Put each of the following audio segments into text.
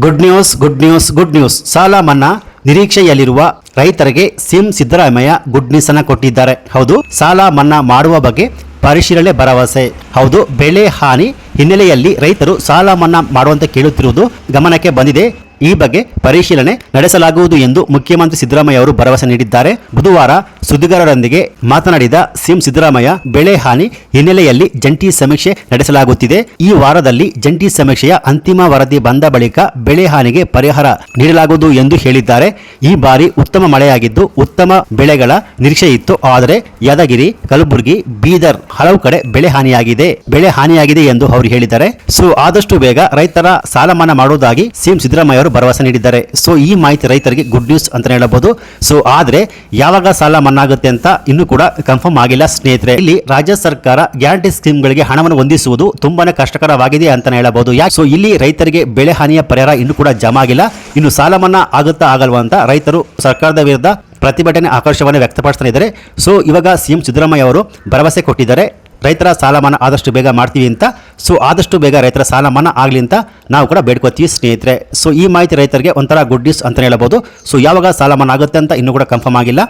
Good news good news good news ಸಾಲ ಮನ್ನಾ ನಿರೀಕ್ಷೆಯಲ್ಲಿರುವ ರೈತರಿಗೆ ಸಿಎಂ ಸಿದ್ದರಾಮಯ್ಯ ಗುಡ್ ನ್ಯೂಸ್ ಅನ್ನ ಕೊಟ್ಟಿದ್ದಾರೆ. ಹೌದು, ಸಾಲ ಮನ್ನಾ ಮಾಡುವ ಬಗ್ಗೆ ಪರಿಶೀಲನೆ ಭರವಸೆ. ಹೌದು, ಬೆಳೆ ಹಾನಿ ಹಿನ್ನೆಲೆಯಲ್ಲಿ ರೈತರು ಸಾಲ ಮನ್ನಾ ಮಾಡುವಂತೆ ಕೇಳುತ್ತಿರುವುದು ಗಮನಕ್ಕೆ ಬಂದಿದೆ. ಈ ಬಗ್ಗೆ ಪರಿಶೀಲನೆ ನಡೆಸಲಾಗುವುದು ಎಂದು ಮುಖ್ಯಮಂತ್ರಿ ಸಿದ್ದರಾಮಯ್ಯ ಅವರು ಭರವಸೆ ನೀಡಿದ್ದಾರೆ. ಬುಧವಾರ ಸುದ್ದಿಗಾರರೊಂದಿಗೆ ಮಾತನಾಡಿದ ಸಿಎಂ ಸಿದ್ದರಾಮಯ್ಯ, ಬೆಳೆ ಹಾನಿ ಹಿನ್ನೆಲೆಯಲ್ಲಿ ಜಂಟಿ ಸಮೀಕ್ಷೆ ನಡೆಸಲಾಗುತ್ತಿದೆ. ಈ ವಾರದಲ್ಲಿ ಜಂಟಿ ಸಮೀಕ್ಷೆಯ ಅಂತಿಮ ವರದಿ ಬಂದ ಬಳಿಕ ಬೆಳೆ ಹಾನಿಗೆ ಪರಿಹಾರ ನೀಡಲಾಗುವುದು ಎಂದು ಹೇಳಿದ್ದಾರೆ. ಈ ಬಾರಿ ಉತ್ತಮ ಮಳೆಯಾಗಿದ್ದು, ಉತ್ತಮ ಬೆಳೆಗಳ ನಿರೀಕ್ಷೆ ಇತ್ತು. ಆದರೆ ಯಾದಗಿರಿ, ಕಲಬುರಗಿ, ಬೀದರ್ ಹಲವು ಕಡೆ ಬೆಳೆ ಹಾನಿಯಾಗಿದೆ. ಬೆಳೆ ಹಾನಿಯಾಗಿದೆ ಎಂದು ಅವರು ಹೇಳಿದ್ದಾರೆ. ಸೊ, ಆದಷ್ಟು ಬೇಗ ರೈತರ ಸಾಲ ಮನ್ನಾ ಮಾಡುವುದಾಗಿ ಸಿಎಂ ಸಿದ್ದರಾಮಯ್ಯ ಅವರು ಭರವಸೆ ನೀಡಿದ್ದಾರೆ. ಸೊ, ಈ ಮಾಹಿತಿ ರೈತರಿಗೆ ಗುಡ್ ನ್ಯೂಸ್ ಅಂತ ಹೇಳಬಹುದು. ಸೊ, ಆದ್ರೆ ಯಾವಾಗ ಸಾಲ ಮನ್ನಾ ಆಗುತ್ತೆ ಅಂತ ಇನ್ನೂ ಕೂಡ ಕನ್ಫರ್ಮ್ ಆಗಿಲ್ಲ ಸ್ನೇಹಿತರೆ. ಇಲ್ಲಿ ರಾಜ್ಯ ಸರ್ಕಾರ ಗ್ಯಾರಂಟಿ ಸ್ಕೀಮ್ಗಳಿಗೆ ಹಣವನ್ನು ಹೊಂದಿಸುವುದು ತುಂಬಾನೇ ಕಷ್ಟಕರವಾಗಿದೆ ಅಂತ ಹೇಳಬಹುದು. ಯಾಕೆ? ಸೊ, ಇಲ್ಲಿ ರೈತರಿಗೆ ಬೆಳೆ ಹಾನಿಯ ಪರಿಹಾರ ಇನ್ನೂ ಕೂಡ ಜಮಾ ಆಗಿಲ್ಲ. ಇನ್ನು ಸಾಲ ಮನ್ನಾ ಆಗುತ್ತಾ ಆಗಲ್ವಾ ಅಂತ ರೈತರು ಸರ್ಕಾರದ ವಿರುದ್ಧ ಪ್ರತಿಭಟನೆ ಆಕ್ರೋಶವನ್ನು ವ್ಯಕ್ತಪಡಿಸ್ತಾ ಇದ್ದಾರೆ. ಸೊ, ಇವಾಗ ಸಿಎಂ ಸಿದ್ದರಾಮಯ್ಯ ಅವರು ಭರವಸೆ ಕೊಟ್ಟಿದ್ದಾರೆ. ರೈತರ ಸಾಲ ಮನ್ನಾ ಆದಷ್ಟು ಬೇಗ ಮಾಡ್ತೀವಿ ಅಂತ. ಸೊ ಆದಷ್ಟು ಬೇಗ ರೈತರ ಸಾಲ ಮನ್ನಾ ಆಗಲಿ ಅಂತ ನಾವು ಕೂಡ ಬೇಡ್ಕೋತೀವಿ ಸ್ನೇಹಿತರೆ. ಸೊ ಈ ಮಾಹಿತಿ ರೈತರಿಗೆ ಒಂಥರ ಗುಡ್ ನ್ಯೂಸ್ ಅಂತ ಹೇಳ್ಬೋದು. ಸೊ ಯಾವಾಗ ಸಾಲ ಮನ್ನಾ ಆಗುತ್ತೆ ಅಂತ ಇನ್ನೂ ಕೂಡ ಕನ್ಫರ್ಮ್ ಆಗಿಲ್ಲ.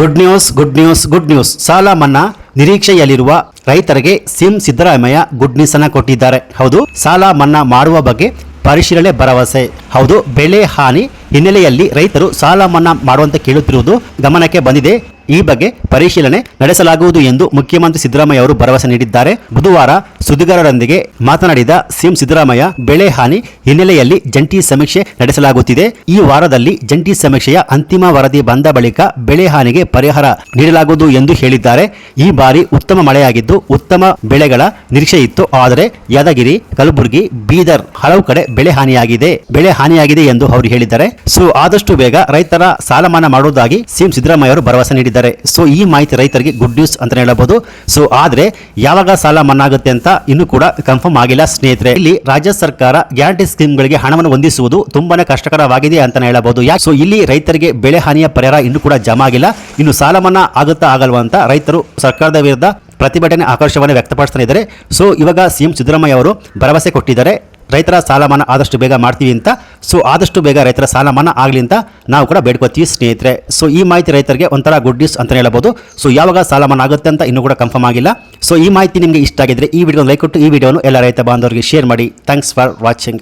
Good news good news good news ಸಾಲ ಮನ್ನಾ ನಿರೀಕ್ಷೆಯಲ್ಲಿರುವ ರೈತರಿಗೆ ಸಿಎಂ ಸಿದ್ದರಾಮಯ್ಯ ಗುಡ್ ನ್ಯೂಸ್ ಅನ್ನ ಕೊಟ್ಟಿದ್ದಾರೆ. ಹೌದು ಸಾಲ ಮನ್ನಾ ಮಾಡುವ ಬಗ್ಗೆ ಪರಿಶೀಲನೆ, ಭರವಸೆ. ಹೌದು, ಬೆಳೆ ಹಾನಿ ಹಿನ್ನೆಲೆಯಲ್ಲಿ ರೈತರು ಸಾಲ ಮನ್ನಾ ಮಾಡುವಂತೆ ಕೇಳುತ್ತಿರುವುದು ಗಮನಕ್ಕೆ ಬಂದಿದೆ. ಈ ಬಗ್ಗೆ ಪರಿಶೀಲನೆ ನಡೆಸಲಾಗುವುದು ಎಂದು ಮುಖ್ಯಮಂತ್ರಿ ಸಿದ್ದರಾಮಯ್ಯ ಅವರು ಭರವಸೆ ನೀಡಿದ್ದಾರೆ. ಬುಧವಾರ ಸುದ್ದಿಗಾರರೊಂದಿಗೆ ಮಾತನಾಡಿದ ಸಿಎಂ ಸಿದ್ದರಾಮಯ್ಯ, ಬೆಳೆ ಹಾನಿ ಹಿನ್ನೆಲೆಯಲ್ಲಿ ಜಂಟಿ ಸಮೀಕ್ಷೆ ನಡೆಸಲಾಗುತ್ತಿದೆ. ಈ ವಾರದಲ್ಲಿ ಜಂಟಿ ಸಮೀಕ್ಷೆಯ ಅಂತಿಮ ವರದಿ ಬಂದ ಬಳಿಕ ಬೆಳೆ ಹಾನಿಗೆ ಪರಿಹಾರ ನೀಡಲಾಗುವುದು ಎಂದು ಹೇಳಿದ್ದಾರೆ. ಈ ಬಾರಿ ಉತ್ತಮ ಮಳೆಯಾಗಿದ್ದು, ಉತ್ತಮ ಬೆಳೆಗಳ ನಿರೀಕ್ಷೆ ಇತ್ತು. ಆದರೆ ಯಾದಗಿರಿ, ಕಲಬುರಗಿ, ಬೀದರ್ ಹಲವು ಕಡೆ ಬೆಳೆ ಹಾನಿಯಾಗಿದೆ. ಬೆಳೆ ಹಾನಿಯಾಗಿದೆ ಎಂದು ಅವರು ಹೇಳಿದ್ದಾರೆ. ಸೊ, ಆದಷ್ಟು ಬೇಗ ರೈತರ ಸಾಲಮಾನ ಮಾಡುವುದಾಗಿ ಸಿಎಂ ಸಿದ್ದರಾಮಯ್ಯ ಅವರು ಭರವಸೆ ನೀಡಿದ್ದಾರೆ. ಸೊ ಈ ಮಾಹಿತಿ ರೈತರಿಗೆ ಗುಡ್ ನ್ಯೂಸ್ ಅಂತ ಹೇಳಬಹುದು. ಸೊ ಆದ್ರೆ ಯಾವಾಗ ಸಾಲ ಮನ್ನಾ ಆಗುತ್ತೆ ಅಂತ ಇನ್ನೂ ಕೂಡ ಕನ್ಫರ್ಮ್ ಆಗಿಲ್ಲ ಸ್ನೇಹಿತರೆ. ಇಲ್ಲಿ ರಾಜ್ಯ ಸರ್ಕಾರ ಗ್ಯಾರಂಟಿ ಸ್ಕೀಮ್ಗಳಿಗೆ ಹಣವನ್ನು ಹೊಂದಿಸುವುದು ತುಂಬಾನೇ ಕಷ್ಟಕರವಾಗಿದೆ ಅಂತ ಹೇಳಬಹುದು. ಯಾಕೆ ಸೊ ಇಲ್ಲಿ ರೈತರಿಗೆ ಬೆಳೆ ಹಾನಿಯ ಪರಿಹಾರ ಇನ್ನೂ ಕೂಡ ಜಮಾ ಆಗಿಲ್ಲ. ಇನ್ನು ಸಾಲ ಮನ್ನಾ ಆಗುತ್ತಾ ಆಗಲ್ವಾ ಅಂತ ರೈತರು ಸರ್ಕಾರದ ವಿರುದ್ಧ ಪ್ರತಿಭಟನೆ ಆಕರ್ಷವನ್ನು ವ್ಯಕ್ತಪಡಿಸ್ತಾ ಇದ್ದಾರೆ. ಸೊ ಇವಾಗ ಸಿಎಂ ಸಿದ್ದರಾಮಯ್ಯ ಅವರು ಭರವಸೆ ಕೊಟ್ಟಿದ್ದಾರೆ. ರೈತರ ಸಾಲ ಮನ್ನಾ ಆದಷ್ಟು ಬೇಗ ಮಾಡ್ತೀವಿ ಅಂತ. ಸೊ ಆದಷ್ಟು ಬೇಗ ರೈತರ ಸಾಲ ಮನ್ನಾ ಆಗಲಿ ಅಂತ ನಾವು ಕೂಡ ಬೇಡ್ಕೋತೀವಿ ಸ್ನೇಹಿತರೆ. ಸೊ ಈ ಮಾಹಿತಿ ರೈತರಿಗೆ ಒಂಥರ ಗುಡ್ ನ್ಯೂಸ್ ಅಂತಲೇ ಹೇಳ್ಬೋದು. ಸೊ ಯಾವಾಗ ಸಾಲ ಮನ್ನಾ ಆಗುತ್ತೆ ಅಂತ ಇನ್ನೂ ಕೂಡ ಕನ್ಫರ್ಮ್ ಆಗಿಲ್ಲ. ಸೊ ಈ ಮಾಹಿತಿ ನಿಮಗೆ ಇಷ್ಟ ಆಗಿದ್ರೆ ಈ ವಿಡಿಯೋ ಲೈಕ್ ಕೊಟ್ಟು, ಈ ವಿಡಿಯೋನು ಎಲ್ಲ ರೈತ ಬಾಂಧವರಿಗೆ ಶೇರ್ ಮಾಡಿ. Thanks for watching